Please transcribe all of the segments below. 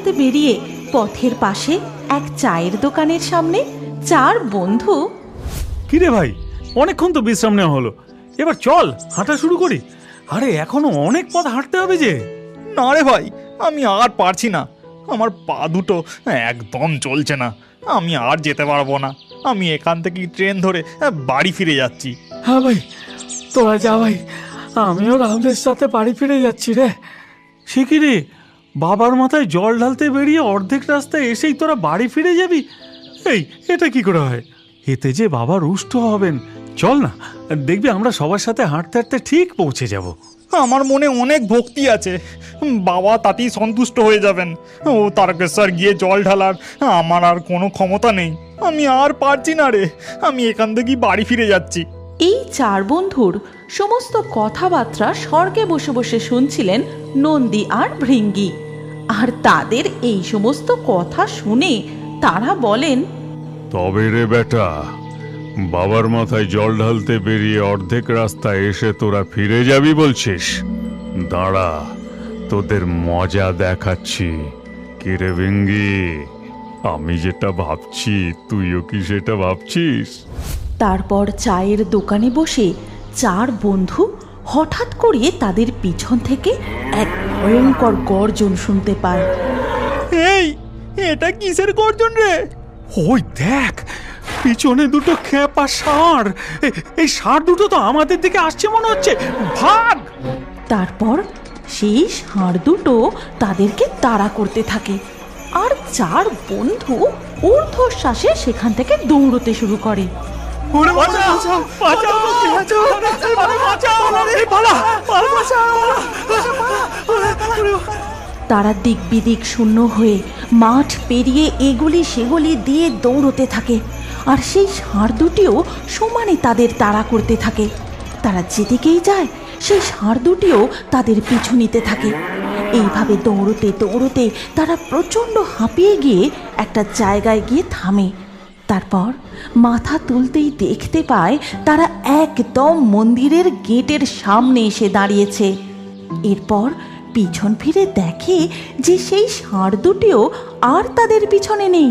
ঢালতে বেরিয়ে পথের পাশে এক চায়ের দোকানের সামনে চার বন্ধু। কিরে ভাই অনেকক্ষণ তো বিশ্রাম নেওয়া হলো। এবার চল হাঁটা শুরু করি। আরে এখনও অনেক পথ হাঁটতে হবে যে। না রে ভাই আমি আর পারছি না। আমার পা দুটো একদম চলছে না। আমি আর যেতে পারব না। আমি এখান থেকে ট্রেন ধরে বাড়ি ফিরে যাচ্ছি। হ্যাঁ ভাই তোরা যা ভাই আমিও রাহুলের সাথে বাড়ি ফিরে যাচ্ছি রে। সে কি রে বাবার মাথায় জল ঢালতে বেরিয়ে অর্ধেক রাস্তায় এসেই তোরা বাড়ি ফিরে যাবি? এই, এটা কি করে হয়? এতে যে বাবা রুষ্ট হবেন। চল না, দেখবি আমরা সবার সাথে হাঁটতে হাঁটতে ঠিক পৌঁছে যাব। আমার মনে অনেক ভক্তি আছে। বাবা তাতেই সন্তুষ্ট হয়ে যাবেন। ও তারকেশ্বর গিয়ে জল ঢালার, আমার আর কোনো ক্ষমতা নেই। আমি আর পারছি না রে। আমি এখান থেকেই বাড়ি ফিরে যাচ্ছি। এই চার বন্ধুর সমস্ত কথাবার্তা স্বর্গে বসে বসে শুনছিলেন নন্দী আর ভৃঙ্গি। আর তাদের এই সমস্ত কথা শুনে তারা বলেন, তবে রে বেটা, বাবার মাথায় জল ঢালতে বেরিয়ে অর্ধেক রাস্তায় এসে তোরা ফিরে যাবি বলছিস? দাঁড়া, তোদের মজা দেখাচ্ছি। কিরে ভিঙ্গি, আমি যেটা ভাবছি, তুইও কি সেটা ভাবছিস? তারপর চায়ের দোকানে বসে চার বন্ধু হঠাৎ করে তাদের পিছন থেকে এক ভয়ঙ্কর গর্জন শুনতে পায়। এই এটা কিসের গর্জন রে? ওই দেখ পিছনে দুটো খেপা ষাঁড়। এই ষাঁড় দুটো তো আমাদের দিকে আসছে মনে হচ্ছে। ভাগ! তারপর সেই ষাঁড় দুটো তাদেরকে তাড়া করতে থাকে। আর চার বন্ধু ঊর্ধ্বশ্বাসে সেখান থেকে দৌড়তে শুরু করে। ওরে বাঁচাও, বাঁচাও, বাঁচাও, বাঁচাও, পালা, পালা, তারা দিক বিদিক শূন্য হয়ে মাঠ পেরিয়ে এগুলি সেগুলি দিয়ে দৌড়তে থাকে আর সেই ষাঁড় দুটিও সমানে তাদের তাড়া করতে থাকে তারা যেদিকেই যায় সেই ষাঁড় দুটিও তাদের পিছু নিতে থাকে এইভাবে দৌড়তে দৌড়তে তারা প্রচণ্ড হাঁপিয়ে গিয়ে একটা জায়গায় গিয়ে থামে তারপর মাথা তুলতেই দেখতে পায় তারা একদম মন্দিরের গেটের সামনে এসে দাঁড়িয়েছে। এরপর পিছন ফিরে দেখে যে সেই ষাঁড় দুটিও আর তাদের পিছনে নেই।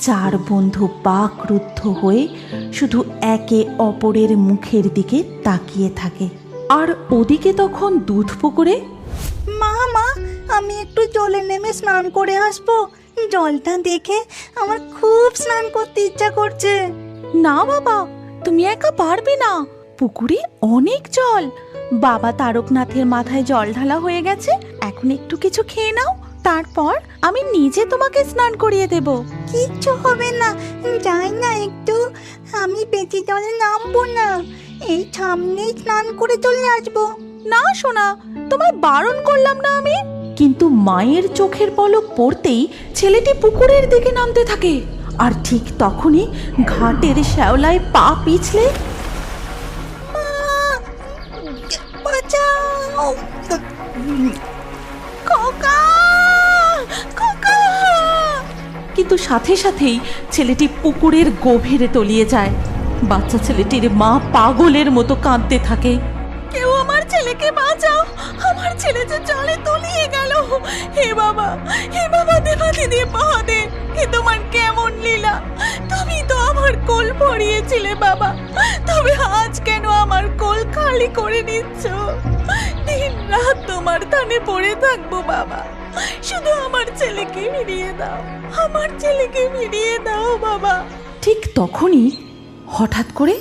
চার বন্ধু বাকরুদ্ধ হয়ে শুধু একে অপরের মুখের দিকে তাকিয়ে থাকে। আর ওদিকে তখন দুধ পুকুরে, মা মা, আমি একটু জলে নেমে স্নান করে আসব। জলটা দেখে আমার খুব স্নান করতে ইচ্ছা করছে। না বাবা তুমি একা পারবে না। পুকুরে অনেক জল। বাবা তারকনাথের মাথায় জল ঢালা হয়ে গেছে এখন একটু কিছু খেয়ে নাও তারপর আমি নিজে তোমাকে স্নান করিয়ে দেব। কিচ্ছু হবে না যাই না একটু। আমি বেশি জলে নামবো না এই সামনেই স্নান করে চলে আসব। না সোনা তোমায় বারণ করলাম না আমি? কিন্তু মায়ের চোখের পলক পড়তেই ছেলেটি পুকুরের দিকে নামতে থাকে। আর ঠিক তখনই ঘাটের শ্যাওলায় পা পিছলে কিন্তু সাথে সাথেই ছেলেটি পুকুরের গভীরে তলিয়ে যায়। বাচ্চা ছেলেটির মা পাগলের মতো কাঁদতে থাকে। কেউ আমার ছেলেকে বাঁচাও। আমার ছেলে যে জলে তলিয়ে গেল। হে বাবা হে বাবা দেবাদি দিয়ে পাহাদে হে তোমার কেমন লীলা? তুমি তো আমার কোল ভরিয়েছিলে বাবা। তবে আজ কেন আমার কোল খালি করে নিচ্ছ? দিন রাত তোমার থানে পড়ে থাকব বাবা। শুধু আমার ছেলেকে ফিরিয়ে দাও, আমার ছেলেকে ফিরিয়ে দাও বাবা। ঠিক তখনই হঠাৎ করে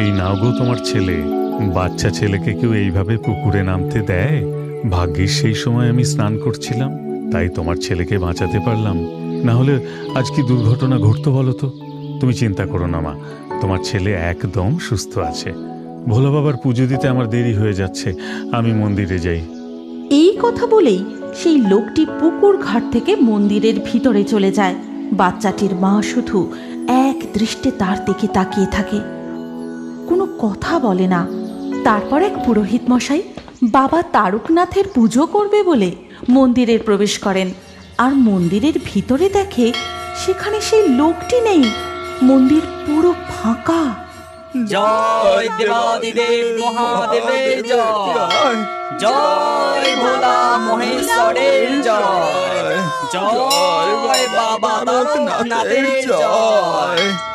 এই নাও গো তোমার ছেলে। বাচ্চা ছেলেকে কেউ এইভাবে পুকুরে নামতে দেয়? ভাগ্যিস সেই সময় আমি স্নান করছিলাম, তাই তোমার ছেলেকে বাঁচাতে পারলাম। না হলে আজ কি দুর্ঘটনা ঘটতো বলো তো? তুমি চিন্তা করো না মা, তোমার ছেলে একদম সুস্থ আছে। ভোলা বাবার পুজো দিতে আমার দেরি হয়ে যাচ্ছে, আমি মন্দিরে যাই। এই কথা বলেই সেই লোকটি পুকুর ঘাট থেকে মন্দিরের ভিতরে চলে যায়। বাচ্চাটির মা শুধু এক দৃষ্টে তার দিকে তাকিয়ে থাকে। কোনো কথা বলে না। তারপর এক পুরোহিত মশাই বাবা তারকনাথের পুজো করবে বলে মন্দিরে প্রবেশ করেন। আর মন্দিরের ভিতরে দেখে সেখানে সেই লোকটি নেই। মন্দির পুরো ফাঁকা। জয় বাবা জয়।